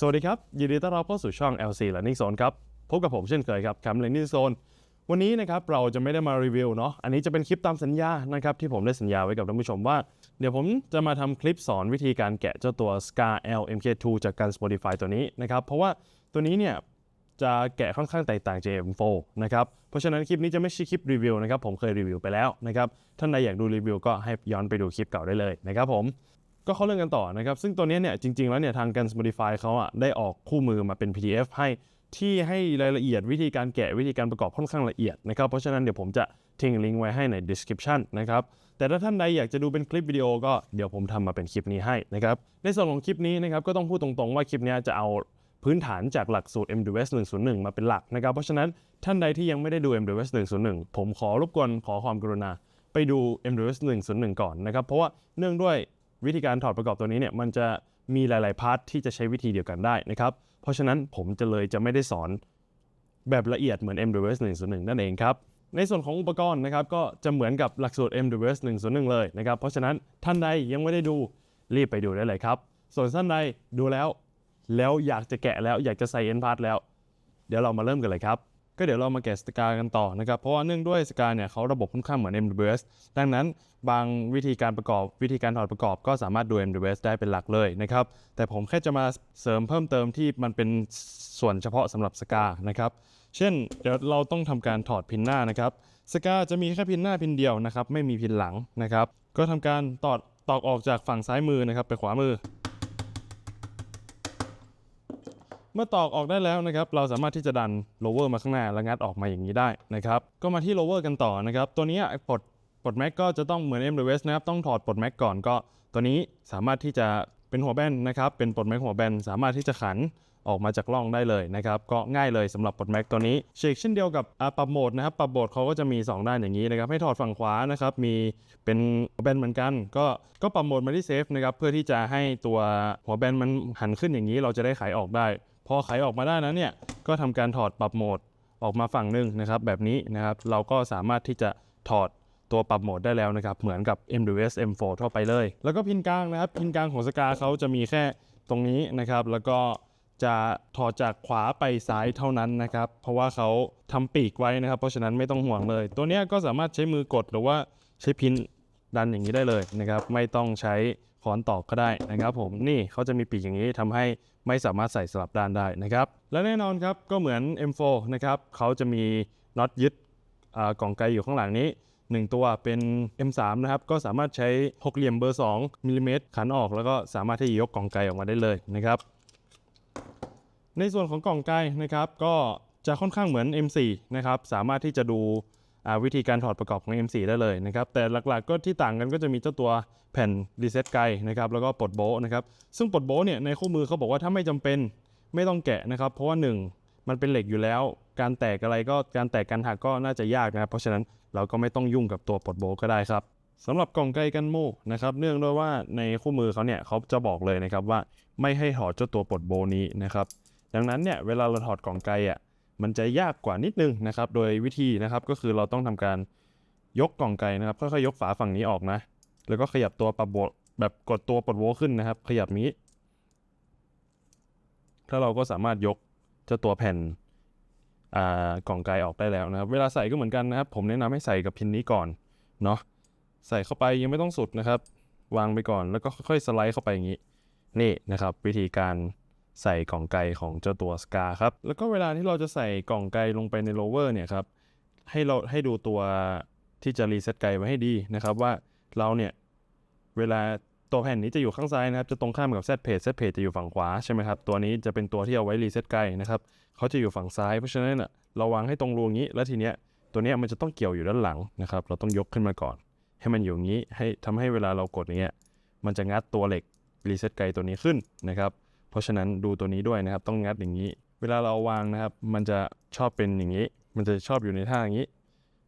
สวัสดีครับ ยินดีต้อนรับเข้าสู่ช่อง LC Learning Zone ครับ พบกับผมเช่นเคยครับแคม Learning Zone วันนี้นะครับเราจะไม่ได้มารีวิวเนาะอันนี้จะเป็นคลิปตามสัญญานะครับที่ผมได้สัญญาไว้กับท่านผู้ชมว่า เดี๋ยวผมจะมาทำคลิปสอนวิธีการแกะเจ้าตัว Scar L MK2 จากการ Spotify ตัวนี้นะครับเพราะว่าตัวนี้เนี่ยจะแกะค่อนข้างแตกต่างจาก M4 นะครับ เพราะฉะนั้นคลิปนี้จะไม่ใช่คลิปรีวิวนะครับ ผมเคยรีวิวไปแล้วนะครับ ท่านใดอยากดูรีวิวก็ให้ย้อนไปดูคลิปเก่าได้เลยนะครับผม ก็เข้าเรื่องกันต่อนะครับ ซึ่งตัวนี้เนี่ยจริง ๆ แล้วเนี่ยทางการ Spotify เขาอะได้ออกคู่มือมาเป็น PDF ให้ที่ให้รายละเอียดวิธีการแกะวิธีการประกอบค่อนข้างละเอียดนะครับเพราะฉะนั้นเดี๋ยวผมจะทิ้งลิงก์ไว้ให้ใน description นะครับแต่ถ้าท่านใดอยากจะดูเป็นคลิปวิดีโอก็เดี๋ยวผมทำมาเป็นคลิปนี้ให้นะครับในส่วนของคลิปนี้นะครับก็ต้องพูดตรงๆว่าคลิปนี้จะเอาพื้นฐานจากหลักสูตร MWS 101 มาเป็นหลักนะครับเพราะฉะนั้นท่านใดที่ยังไม่ได้ดู MWS 101 ผมขอรบกวนขอความกรุณาไปดู MWS 101 ก่อนนะครับเพราะว่าเนื่องด้วย วิธีการถอดประกอบตัวนี้เนี่ยมันจะมีหลาย ๆ พาร์ทที่จะใช้วิธีเดียวกันได้นะครับ เพราะฉะนั้นผมจะเลยจะไม่ได้สอนแบบละเอียดเหมือน MWS 101 นั่นเองครับ ในส่วนของอุปกรณ์นะครับก็จะเหมือนกับหลักสูตร MWS 101 เลยนะครับ เพราะฉะนั้นท่านใดยังไม่ได้ดูรีบไปดูได้เลยครับ ส่วนท่านใดดูแล้ว แล้วอยากจะแกะแล้วอยากจะใส่ N Part แล้ว เดี๋ยวเรามาเริ่มกันเลยครับ ก็เดี๋ยวเรามาแกะสกากันต่อนะครับ เพราะว่าเนื่องด้วยสกาเนี่ยเขาระบบค่อนข้างเหมือน MWS ดังนั้นบางวิธีการประกอบวิธีการถอดประกอบก็สามารถดู MWS ได้เป็นหลักเลยนะครับ แต่ผมแค่จะมาเสริมเพิ่มเติมที่มันเป็นส่วนเฉพาะสำหรับสกานะครับ เช่นเดี๋ยวเราต้องทำการถอดพินหน้านะครับสกาจะมีแค่พินหน้าพินเดียวนะครับไม่มีพินหลังนะครับ ก็ทำการตอดตอกออกจากฝั่งซ้ายมือนะครับไปขวามือ เมื่อตอกออกได้แล้วนะครับเราสามารถที่จะดันโลเวอร์มาข้างหน้าและงัดออกมาอย่างนี้ได้นะครับก็มาที่โลเวอร์กันต่อนะครับตัวนี้ปลดปลดแม็กก็จะต้องเหมือน MWS นะครับต้องถอดปลดแม็กก่อนก็ ตัวนี้สามารถที่จะเป็นหัวแบนนะครับเป็นปลดแม็กหัวแบนสามารถที่จะขัน ออกมาจากร่องได้เลยนะครับก็ง่ายเลยสำหรับปลดแม็กตัวนี้เชกเช่นเดียวกับปรับโหมดนะครับปรับโหมดเขาก็จะมี 2 ด้านอย่างนี้นะครับให้ถอดฝั่งขวานะครับมีเป็นหัวแบนเหมือนกัน ก็ก็ปรับโหมดมาที่เซฟนะครับเพื่อที่จะให้ตัวหัวแบนมันหันขึ้นอย่างนี้เราจะได้ไขออกได้ พอไขออกมาได้นั้นเนี่ยก็ทำการถอดปรับโหมดออกมาฝั่งหนึ่งนะครับแบบนี้นะครับเราก็สามารถที่จะถอดตัวปรับโหมดได้แล้วนะครับ เหมือนกับ MWS M4 ทั่วไปเลย แล้วก็พินกลางนะครับ พินกลางของสกาเขาจะมีแค่ตรงนี้นะครับ แล้วก็ จะถอดจากขวาไปซ้ายเท่านั้นนะครับ เพราะว่าเขาทำปีกไว้นะครับ เพราะฉะนั้นไม่ต้องห่วงเลย ตัวนี้ก็สามารถใช้มือกดหรือว่าใช้พินดันอย่างนี้ได้เลยนะครับ ไม่ต้องใช้ค้อนตอกก็ได้นะครับ ผมนี่เขาจะมีปีกอย่างนี้ทำให้ไม่สามารถใส่สลับด้านได้นะครับ และแน่นอนครับก็เหมือน M4 นะครับเขาจะมีน็อตยึดกล่องไกอยู่ข้างหลังนี้1 ตัวเป็น M3 นะครับ ก็สามารถใช้หกเหลี่ยมเบอร์ 2มิลลิเมตรขันออกแล้วก็สามารถที่จะยกกล่องไกออกมาได้เลยนะครับ ในส่วนของกล่องไกนะครับก็จะค่อนข้างเหมือน M4 นะครับสามารถที่จะดูวิธีการถอดประกอบของ M4 ได้เลยนะครับแต่หลักๆก็ที่ต่างกันก็จะมีเจ้าตัวแผ่นรีเซ็ตไกนะครับแล้วก็ปลดโบะนะครับซึ่งปลดโบะเนี่ยในคู่มือเขาบอกว่าถ้าไม่จำเป็นไม่ต้องแกะนะครับ เพราะว่า 1 มันเป็นเหล็กอยู่แล้ว การแตกอะไรก็การแตกการหักก็น่าจะยากนะครับเพราะฉะนั้นเราก็ไม่ต้องยุ่งกับตัวปลดโบะก็ได้ครับ สำหรับกล่องไกกันโม่นะครับเนื่องด้วยว่าในคู่มือเขาเนี่ยเขาจะบอกเลยนะครับว่าไม่ให้ถอดเจ้าตัวปลดโบนี้นะครับดังนั้นเนี่ยเวลาเราถอดกล่องไกอะมันจะยากกว่านิดนึงนะครับโดยวิธีนะครับก็คือเราต้องทำการยกกล่องไกนะครับค่อยๆยกฝาฝั่งนี้ออกนะ แล้วก็ขยับตัวปรับโบแบบกดตัวปลดโวขึ้นนะครับ ขยับนี้ ถ้าเราก็สามารถยกเจ้าตัวแผ่นอ่ากล่องไกออกได้แล้วนะครับ เวลาใส่ก็เหมือนกันนะครับ ผมแนะนำให้ใส่กับพินนี้ก่อนเนาะ ใส่เข้าไปยังไม่ต้องสุดนะครับ วางไปก่อนแล้วก็ค่อยๆสไลด์เข้าไปอย่างนี้ นี่นะครับ วิธีการใส่กล่องไกของเจ้าตัวสกาครับ แล้วก็เวลาที่เราจะใส่กล่องไกลงไปในโลเวอร์เนี่ยครับให้เราให้ดูตัวที่จะรีเซ็ตไกไว้ให้ดีนะครับ ว่าเราเนี่ยเวลาตัวแผ่นนี้จะอยู่ข้างซ้ายนะครับ จะตรงข้ามกับเซตเพจเซตเพจจะอยู่ฝั่งขวาใช่ไหมครับ ตัวนี้จะเป็นตัวที่เอาไว้รีเซ็ตไกนะครับเขาจะอยู่ฝั่งซ้าย เพราะฉะนั้นน่ะเราวางให้ตรงรูงนี้ แล้วทีเนี้ยตัวเนี้ยมันจะต้องเกี่ยวอยู่ด้านหลังนะครับ เราต้องยกขึ้นมาก่อน ให้มันอยู่อย่างนี้ ให้ทำให้เวลาเรากดอย่างเงี้ยมันจะงัดตัวเหล็กรีเซ็ตไกตัวนี้ขึ้นนะครับ เพราะฉะนั้นดูตัวนี้ด้วยนะครับ ต้องงัดอย่างนี้ เวลาเราวางนะครับ มันจะชอบเป็นอย่างนี้ มันจะชอบอยู่ในท่าอย่างนี้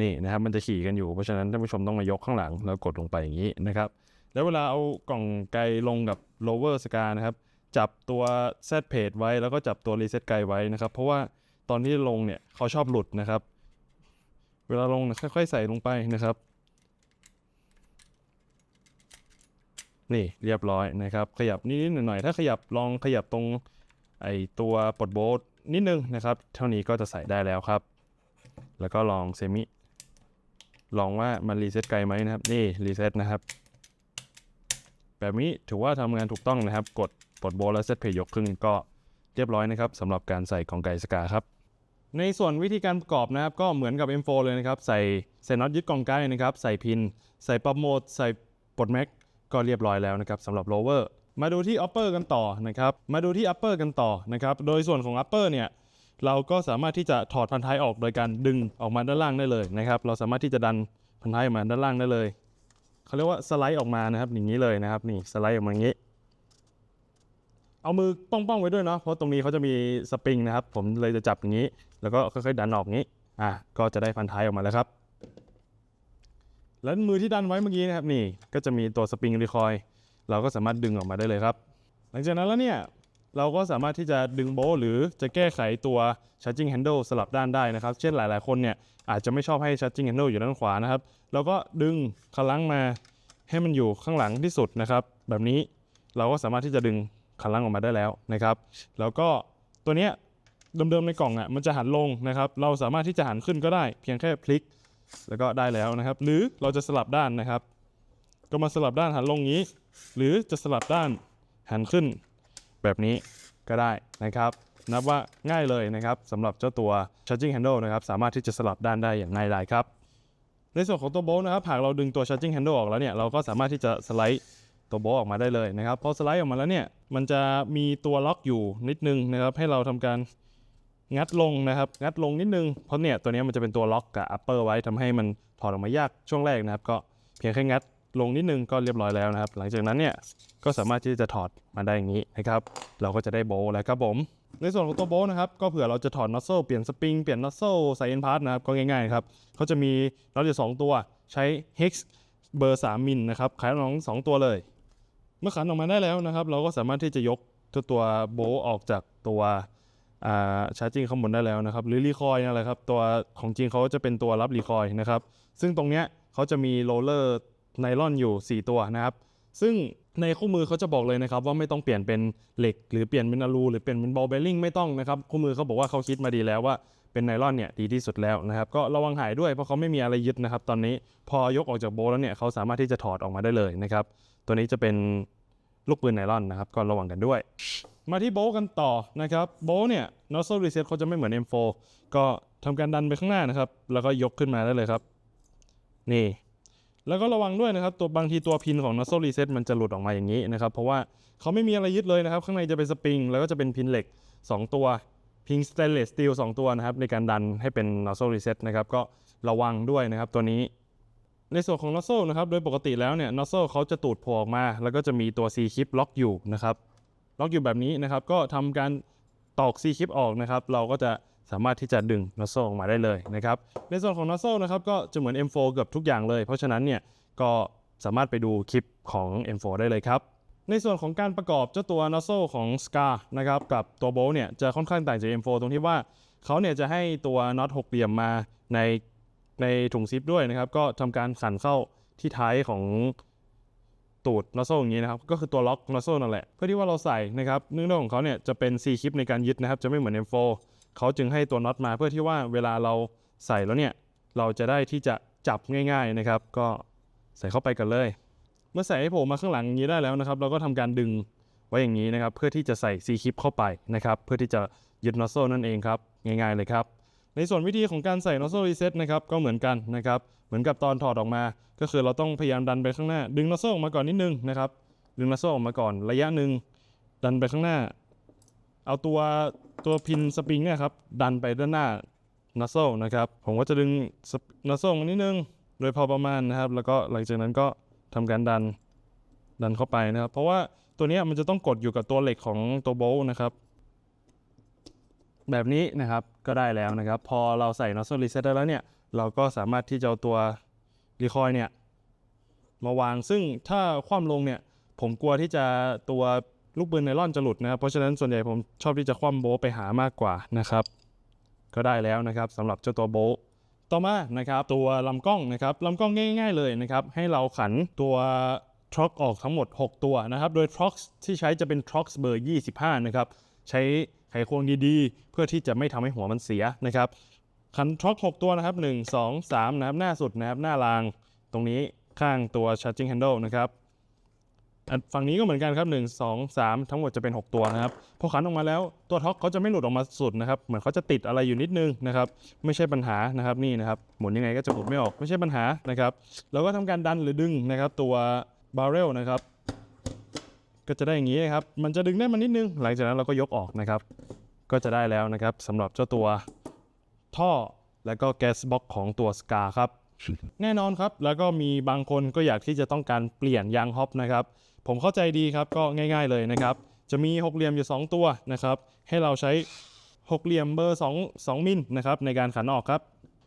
นี่นะครับมันจะขี่กันอยู่เพราะฉะนั้นท่านผู้ชมต้องมายกข้างหลังแล้วกดลงไปอย่างนี้นะครับ แล้วเวลาเอากล่องไกลงกับ lower scar นะครับ จับตัว set page ไว้แล้วก็จับตัว reset ไกไว้นะครับ เพราะว่าตอนที่ลงเนี่ยเขาชอบหลุดนะครับ เวลาลงค่อยๆใส่ลงไปนะครับ นี่เรียบร้อยนะครับ ขยับนิดหน่อยถ้าขยับลองขยับตรงไอตัวปลดโบทนิดนึงนะครับ เท่านี้ก็จะใส่ได้แล้วครับ แล้วก็ลองเซมิลองว่ามันรีเซ็ตไกลไหมนะครับ นี่รีเซ็ตนะครับ แบบนี้ถือว่าทำงานถูกต้องนะครับ กดปลดโบทและเซตเพย์ยกครึ่งก็เรียบร้อยนะครับสำหรับการใส่ของไก่สกาครับ ในส่วนวิธีการประกอบนะครับ ก็เหมือนกับ M4 เลยนะครับ ใส่ใส่น็อตยึดกองไกนะครับ ใส่พิน ใส่ปรับโหมด ใส่ปลดแม็ก ก็เรียบร้อยแล้วนะครับสำหรับ lower มาดูที่ upper กันต่อนะครับมาดูที่ upper กันต่อนะครับโดยส่วนของ upper เนี่ยเราก็สามารถที่จะถอดพันท้ายออกโดยการดึงออกมาด้านล่างได้เลยนะครับเราสามารถที่จะดันพันท้ายออกมาด้านล่างได้เลยเขาเรียกว่าสไลด์ออกมานะครับอย่างนี้เลยนะครับนี่สไลด์ออกมาอย่างนี้ เอามือป้องๆไว้ด้วยเนาะเพราะตรงนี้เขาจะมีสปริงนะครับผมเลยจะจับอย่างนี้ แล้วก็ค่อยๆดันออกอย่างนี้อะก็จะได้พันท้ายออกมาแล้วครับ แล้วมือที่ดันไว้เมื่อกี้นะครับนี่ก็จะมีตัวสปริงรีคอยเราก็สามารถดึงออกมาได้เลยครับ หลังจากนั้นแล้วเนี่ยเราก็สามารถที่จะดึงโบทหรือจะแก้ไขตัว charging handle สลับด้านได้นะครับ เช่นหลายๆ คนเนี่ยอาจจะไม่ชอบให้ charging handle อยู่ด้านขวานะครับ เราก็ดึงคลังมาให้มันอยู่ข้างหลังที่สุดนะครับ แบบนี้เราก็สามารถที่จะดึงคลังออกมาได้แล้วนะครับ แล้วก็ตัวเนี้ยเดิมๆในกล่องอะมันจะหันลงนะครับ เราสามารถที่จะหันขึ้นก็ได้เพียงแค่พลิก แล้วก็ได้แล้วนะครับ หรือเราจะสลับด้านนะครับ ก็มาสลับด้านหันลงงนี้ หรือจะสลับด้านหันขึ้น แบบนี้ก็ได้นะครับ นับว่าง่ายเลยนะครับสำหรับเจ้าตัว charging handle นะครับ สามารถที่จะสลับด้านได้อย่างง่ายดายครับ ในส่วนของตัวโบลนะครับหากเราดึงตัว charging handle ออกแล้วเนี่ยเราก็สามารถที่จะสไลด์ตัวโบลออกมาได้เลยนะครับพอสไลด์ออกมาแล้วเนี่ยมันจะมีตัวล็อกอยู่นิดนึงนะครับให้เราทำการ งัดลงนะครับ งัดลงนิดนึง เพราะเนี่ยตัวนี้มันจะเป็นตัวล็อกกับ upper ไว้ทำให้มันถอดออกมายากช่วงแรกนะครับ ก็เพียงแค่งัดลงนิดนึงก็เรียบร้อยแล้วนะครับ หลังจากนั้นเนี่ยก็สามารถที่จะถอดมาได้อย่างนี้นะครับ เราก็จะได้โบแล้วครับผม ในส่วนของตัวโบนะครับก็เผื่อเราจะถอดน็อตโซ่เปลี่ยนสปริงเปลี่ยนน็อตโซ่ใส่เอ็นพาร์ทนะครับก็ง่ายๆครับเขาจะมีน็อตอยู่สองตัวใช้ hex เบอร์3มิลนะครับขายน้องสองตัวเลย เมื่อขันออกมาได้แล้วนะครับ เราก็สามารถที่จะยกตัวโบออกจากตัว ชาร์จิงข้างบนได้แล้วนะครับ หรือรีคอยนั่นแหละครับ ตัวของจริงเขาจะเป็นตัวรับรีคอยนะครับ ซึ่งตรงเนี้ยเขาจะมีโรลเลอร์ไนลอนอยู่ 4 ตัวนะครับ ซึ่งในคู่มือเขาจะบอกเลยนะครับ ว่าไม่ต้องเปลี่ยนเป็นเหล็ก หรือเปลี่ยนเป็นอลูหรือเปลี่ยนเป็นบอลเบลลิงไม่ต้องนะครับ คู่มือเขาบอกว่าเขาคิดมาดีแล้วว่าเป็นไนลอนเนี่ยดีที่สุดแล้วนะครับ ก็ระวังหายด้วยเพราะเขาไม่มีอะไรยึดนะครับ ตอนนี้พอยกออกจากโบแล้วเนี่ยเขาสามารถที่จะถอดออกมาได้เลยนะครับ ตัวนี้จะเป็นลูกปืนไนลอนนะครับ ก็ระวังกันด้วย มาที่โบกันต่อนะครับโบเนี่ย nozzle reset เขาจะไม่เหมือน M4 ก็ทำการดันไปข้างหน้านะครับ แล้วก็ยกขึ้นมาได้เลยครับ นี่ แล้วก็ระวังด้วยนะครับ ตัวบางทีตัวพินของ nozzle reset มันจะหลุดออกมาอย่างนี้นะครับ เพราะว่าเขาไม่มีอะไรยึดเลยนะครับ ข้างในจะเป็นสปริง แล้วก็จะเป็นพินเหล็ก 2 ตัวพินสเตนเลสสตีล2ตัวนะครับ ในการดันให้เป็น nozzle reset นะครับก็ระวังด้วยนะครับตัวนี้ในส่วนของ nozzle นะครับโดยปกติแล้วเนี่ย nozzle เขาจะตูดโผล่ออกมา แล้วก็จะมีตัว C ชิปล็อกอยู่นะครับ ล็อกอยู่แบบนี้นะครับ ก็ทำการตอก C ชิปออกนะครับ เราก็จะสามารถที่จะดึง nozzle ออกมาได้เลยนะครับ ในส่วนของ nozzle นะครับก็จะเหมือน M4 เกือบทุกอย่างเลย เพราะฉะนั้นเนี่ยก็สามารถไปดูคลิปของ M4 ได้เลยครับ ในส่วนของการประกอบเจ้าตัว nozzle ของ Scar นะครับกับตัว Bolt เนี่ยจะค่อนข้างต่างจาก M4 ตรงที่ว่าเขาเนี่ยจะให้ตัวน็อตหกเหลี่ยมมาในในถุงซิปด้วยนะครับ ก็ทำการขันเข้าที่ท้ายของ ตูด nozzle อย่างนี้นะครับ ก็คือตัวล็อก nozzle นั่นแหละ เพื่อที่ว่าเราใส่นะครับเนื่องด้วยของเขาเนี่ยจะเป็น C คลิปในการยึดนะครับ จะไม่เหมือน M4 เขาจึงให้ตัวน็อตมาเพื่อที่ว่าเวลาเราใส่แล้วเนี่ยเราจะได้ที่จะจับง่าย ๆนะครับ ก็ใส่เข้าไปกันเลย เมื่อใส่ให้ผล่มาข้างหลังอย่างนี้ได้แล้วนะครับ เราก็ทำการดึงไว้อย่างนี้นะครับ เพื่อที่จะใส่ C คลิปเข้าไปนะครับ เพื่อที่จะยึด nozzle นั่นเองครับง่าย ๆเลยครับในส่วนวิธีของการใส่ nozzle reset นะครับก็เหมือนกันนะครับ เหมือนกับตอนถอดออกมา ก็คือเราต้องพยายามดันไปข้างหน้า ดึง nozzle ออกมาก่อนนิดนึงนะครับดึง nozzle ออกมาก่อนระยะหนึ่งดันไปข้างหน้า เอาตัวตัวพินสปริงเนี่ยครับดันไปด้านหน้า nozzle นะครับผมก็จะดึง nozzle มานิดนึงโดยพอประมาณนะครับ แล้วก็หลังจากนั้นก็ทำการดันดันเข้าไปนะครับ เพราะว่าตัวนี้มันจะต้องกดอยู่กับตัวเหล็กของตัวโบลต์นะครับ แบบนี้นะครับก็ได้แล้วนะครับ พอเราใส่ nozzle reset ได้แล้วเนี่ย เราก็สามารถที่จะเอาตัวรีคอยเนี่ยมาวางซึ่งถ้าคว่ำลงเนี่ยผมกลัวที่จะตัวลูกปืนไนล่อนจะหลุดนะครับ เพราะฉะนั้นส่วนใหญ่ผมชอบที่จะคว่ำโบไปหามากกว่านะครับ ก็ได้แล้วนะครับสำหรับเจ้าตัวโบต่อมานะครับตัวลำกล้องนะครับลำกล้องง่าย ๆ เลยนะครับ ให้เราขันตัวทร็อกออกทั้งหมด 6 ตัวนะครับ โดยทร็อกที่ใช้จะเป็นทร็อกเบอร์ 25 นะครับ ใช้ไขควงดีๆ เพื่อที่จะไม่ทำให้หัวมันเสียนะครับ คันท็อก6ตัวนะครับ 1 2 3 นะครับ หน้าสุดนะครับ หน้าราง ตรงนี้ข้างตัว charging handle นะครับฝั่งนี้ก็เหมือนกันครับ 1 2 3 ทั้งหมดจะเป็น 6 ตัวนะครับ พอขันออกมาแล้วตัวท็อกเขาจะไม่หลุดออกมาสุดนะครับ เหมือนเขาจะติดอะไรอยู่นิดนึงนะครับ ไม่ใช่ปัญหานะครับนี่นะครับ หมุนยังไงก็จะหมุนไม่ออกไม่ใช่ปัญหานะครับเราก็ทำการดันหรือดึงนะครับตัวบาร์เรลนะครับ ก็จะได้อย่างนี้นะครับ มันจะดึงได้มานิดนึง หลังจากนั้นเราก็ยกออกนะครับ ก็จะได้แล้วนะครับสำหรับเจ้าตัว ท่อ และก็แก๊สบ็อกของตัวสกาครับ แน่นอนครับ แล้วก็มีบางคนก็อยากที่จะต้องการเปลี่ยนยางฮอปนะครับ ผมเข้าใจดีครับก็ง่าย ๆเลยนะครับ จะมีหกเหลี่ยมอยู่ 2 ตัวนะครับ ให้เราใช้หกเหลี่ยมเบอร์2 2มิลนะครับในการขันออกครับ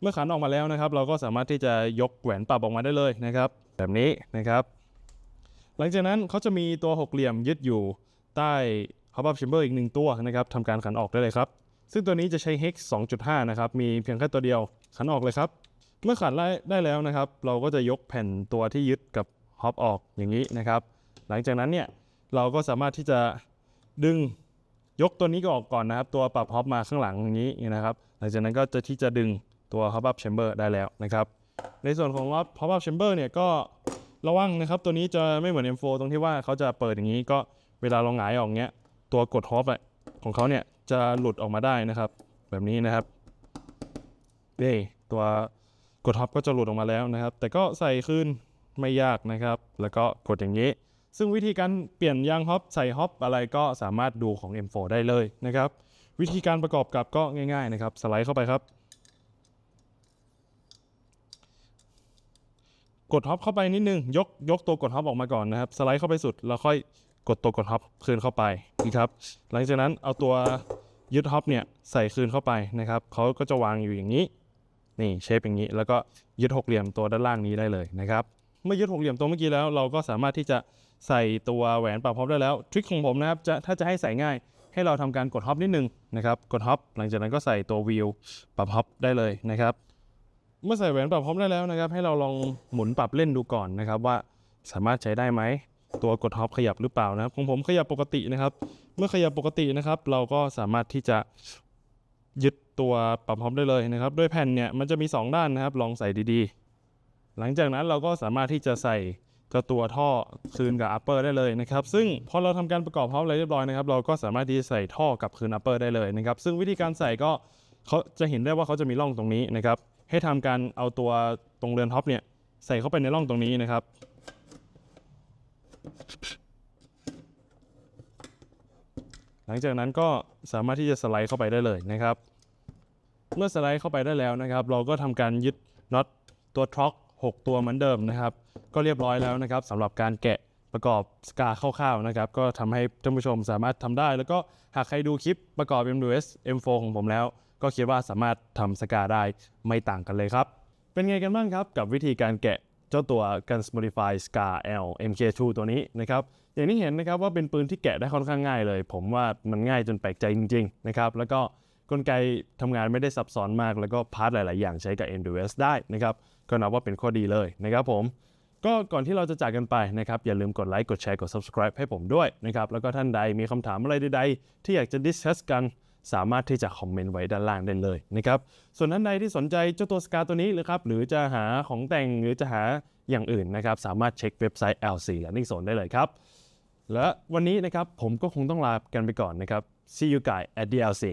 เมื่อขันออกมาแล้วนะครับ เราก็สามารถที่จะยกแหวนปรับออกมาได้เลยนะครับ แบบนี้นะครับ หลังจากนั้นเขาจะมีตัวหกเหลี่ยมยึดอยู่ใต้ hop up chamber อีกหนึ่งตัวนะครับทำการขันออกได้เลยครับ ซึ่งตัวนี้จะใช้ hex 2.5 นะครับ มีเพียงแค่ตัวเดียว ขันออกเลยครับ เมื่อขันได้ได้แล้วนะครับ เราก็จะยกแผ่นตัวที่ยึดกับ hop ออกอย่างนี้นะครับ หลังจากนั้นเนี่ยเราก็สามารถที่จะดึงยกตัวนี้ก็ออกก่อนนะครับ ตัวปรับ hop มาข้างหลังอย่างนี้นะครับ หลังจากนั้นก็จะที่จะดึงตัว hop up chamber ได้แล้วนะครับ ในส่วนของ hop up chamber เนี่ยก็ระวังนะครับ ตัวนี้จะไม่เหมือน M4 ตรงที่ว่าเขาจะเปิดอย่างนี้ก็เวลาเราหงายออกเงี้ย ตัวกด hop อะของเขาเนี่ย จะหลุดออกมาได้นะครับ แบบนี้นะครับนี่ตัวกด hop ก็จะหลุดออกมาแล้วนะครับ แต่ก็ใส่คืนไม่ยากนะครับ แล้วก็กดอย่างนี้ ซึ่งวิธีการเปลี่ยนยางฮอปใส่ฮอปอะไรก็สามารถดูของ M4 ได้เลยนะครับ วิธีการประกอบกับก็ง่ายๆนะครับ สไลด์เข้าไปครับ กดฮอปเข้าไปนิดนึง ยกยกตัวกดฮอปออกมาก่อนนะครับ สไลด์เข้าไปสุดแล้วค่อย กดตัวกดฮอปคืนเข้าไปนะครับ หลังจากนั้นเอาตัวยึดฮอปเนี่ยใส่คืนเข้าไปนะครับเขาก็จะวางอยู่อย่างนี้ นี่เชฟอย่างนี้ แล้วก็ยึดหกเหลี่ยมตัวด้านล่างนี้ได้เลยนะครับ เมื่อยึดหกเหลี่ยมตัวเมื่อกี้แล้ว เราก็สามารถที่จะใส่ตัวแหวนปรับฮอปได้แล้ว ทริคของผมนะครับจะถ้าจะให้ใส่ง่าย ให้เราทำการกดฮอปนิดนึงนะครับ กดฮอปหลังจากนั้นก็ใส่ตัววิวปรับฮอปได้เลยนะครับ เมื่อใส่แหวนปรับฮอปได้แล้วนะครับ ให้เราลองหมุนปรับเล่นดูก่อนนะครับว่าสามารถใช้ได้ไหม ตัวกดฮอปขยับหรือเปล่านะครับของผมขยับปกตินะครับ เมื่อขยับปกตินะครับ เราก็สามารถที่จะยึดตัวปรับฮอปได้เลยนะครับด้วยแผ่นเนี่ยมันจะมี 2 ด้านนะครับ ลองใส่ดีๆ หลังจากนั้นเราก็สามารถที่จะใส่จ้าตัวท่อคืนกับ upper ได้เลยนะครับ ซึ่งพอเราทำการประกอบฮอปอะไรเรียบร้อยนะครับ เราก็สามารถที่จะใส่ท่อกับคืน upper ได้เลยนะครับ ซึ่งวิธีการใส่ก็เขาจะเห็นได้ว่าเขาจะมีร่องตรงนี้นะครับ ให้ทำการเอาตัวตรงเรือนท็อปเนี่ยใส่เข้าไปในร่องตรงนี้นะครับ หลังจากนั้นก็สามารถที่จะสไลด์เข้าไปได้เลยนะครับ เมื่อสไลด์เข้าไปได้แล้วนะครับ เราก็ทำการยึดน็อตตัวทร็อก6 ตัวเหมือนเดิมนะครับ ก็เรียบร้อยแล้วนะครับสำหรับการแกะประกอบสกาคร่าวๆนะครับ ก็ทำให้ท่านผู้ชมสามารถทำได้ แล้วก็หากใครดูคลิปประกอบ MWS M4 ของผมแล้ว ก็คิดว่าสามารถทำสกาได้ไม่ต่างกันเลยครับ เป็นไงกันบ้างครับกับวิธีการแกะ จ้าตัว Guns Modify Scar L MK2 ตัวนี้นะครับอย่างที่เห็นนะครับว่าเป็นปืนที่แกะได้ค่อนข้างง่ายเลย ผมว่ามันง่ายจนแปลกใจจริงๆนะครับแล้วก็กลไกทำงานไม่ได้ซับซ้อนมาก แล้วก็พาร์ทหลาย ๆ อย่างใช้กับ MWS ได้นะครับก็นับว่าเป็นข้อดีเลยนะครับผมก็ก่อนที่เราจะจากกันไปนะครับอย่าลืมกดไลค์กดแชร์กด subscribe ให้ผมด้วยนะครับแล้วก็ท่านใดมีคำถามอะไรใดๆ ที่อยากจะ discuss กัน สามารถที่จะคอมเมนต์ไว้ด้านล่างได้เลยนะครับ ส่วนท่านใดที่สนใจเจ้าตัวสกาตัวนี้หรือครับ หรือจะหาของแต่งหรือจะหาอย่างอื่นนะครับ สามารถเช็คเว็บไซต์ LC Learning Zone ได้เลยครับ และวันนี้นะครับผมก็คงต้องลากันไปก่อนนะครับ See you guys at DLC